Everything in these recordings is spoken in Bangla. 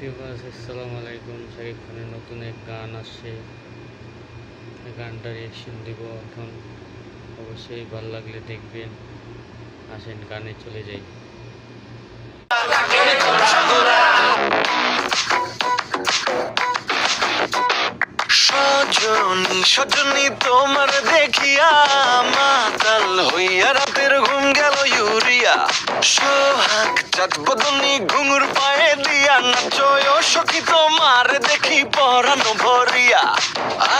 ভিউয়ার্স আসসালামু আলাইকুম। শাকিব খানের নতুন এক গান আসছে। গানটা রিয়েকশন দিব এখন। অবশ্যই ভালো লাগলে দেখবেন। আসেন, গানে চলে যাই। সজনী সজনী তোমার দেখিয়া মাতাল হইয়া রাতের ঘুম গেল ইউরিয়া। সোহাগ চাঁদ ঘুঙুর পায়ে দিয়া নাচয়, সখী তোমার দেখি পরানো ভরিয়া।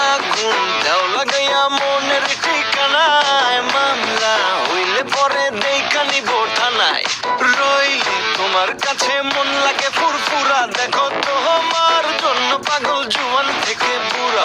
আগুন দাও লাগাইয়া মনের ঠিকানায়, মামলা হইলে পরে দেখানি থানায়। রইলে তোমার কাছে মন লাগে ফুরফুরা, দেখো তোমার জন্য পাগল জুয়ান থেকে বুড়া।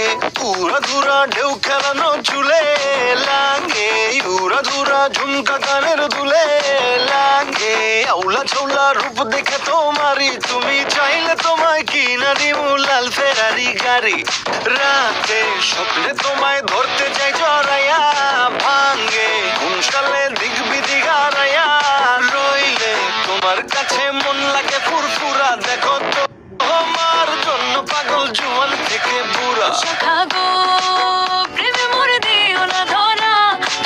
লাগে। পুরা ধুরা ঢেউ খেলানো চুলে লাগে। উড়া ধুরা ঝুমকা কানের দুলে লাগে। আউলা ঝৌলা রূপ দেখে তোমারি তুমি চাইলে তোমায় কিনা দিমু লাল ফেরারি গাড়ি। রাতে স্বপ্নে তোমায় ধরতে যাই জড়াইয়া ভাঙ্গে ঘুমসালে দিক হারাইয়া রইলে। তোমার কাছে মন লাগে ফুরফুরা, দেখো তো শাখা গো প্রেমে মরে দিও ধরা।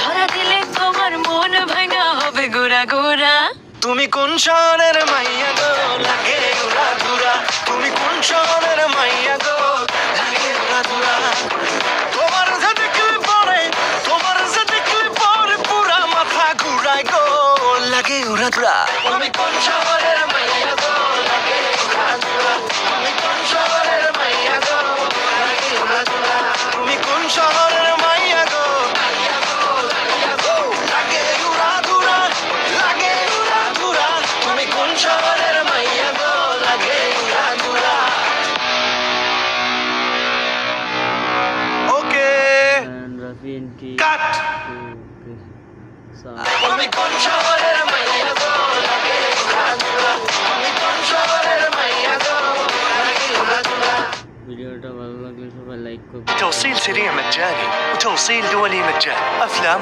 ধরা দিলে তোমার মন ভাঙা হবে গোরা গোরা। তুমি কোন শহরের মাইয়া গো? লাগে উড়া ধুরা। তুমি কোন শহরের মাইয়া গো? লাগে উড়া ধুরা। তোমার যে দেখলে পরে তোমার যে দেখলে পরে পুরা মাথা ঘুরায় গো। লাগে উড়া ধুরা। তুমি কোন শহরের মাইয়া গো? লাগে উড়া ধুরা। তুমি কোন শহরের কাট তুমি কোন শহরের মাইয়া গো লাগে উড়া ধুরা তুমি কোন শহরের মাইয়া গো লাগে উড়া ধুরা ভিডিওটা ভালো লাগলে সবাই লাইক করবেন توصيل سريع مجاني وتوصيل دولي مجاني افلام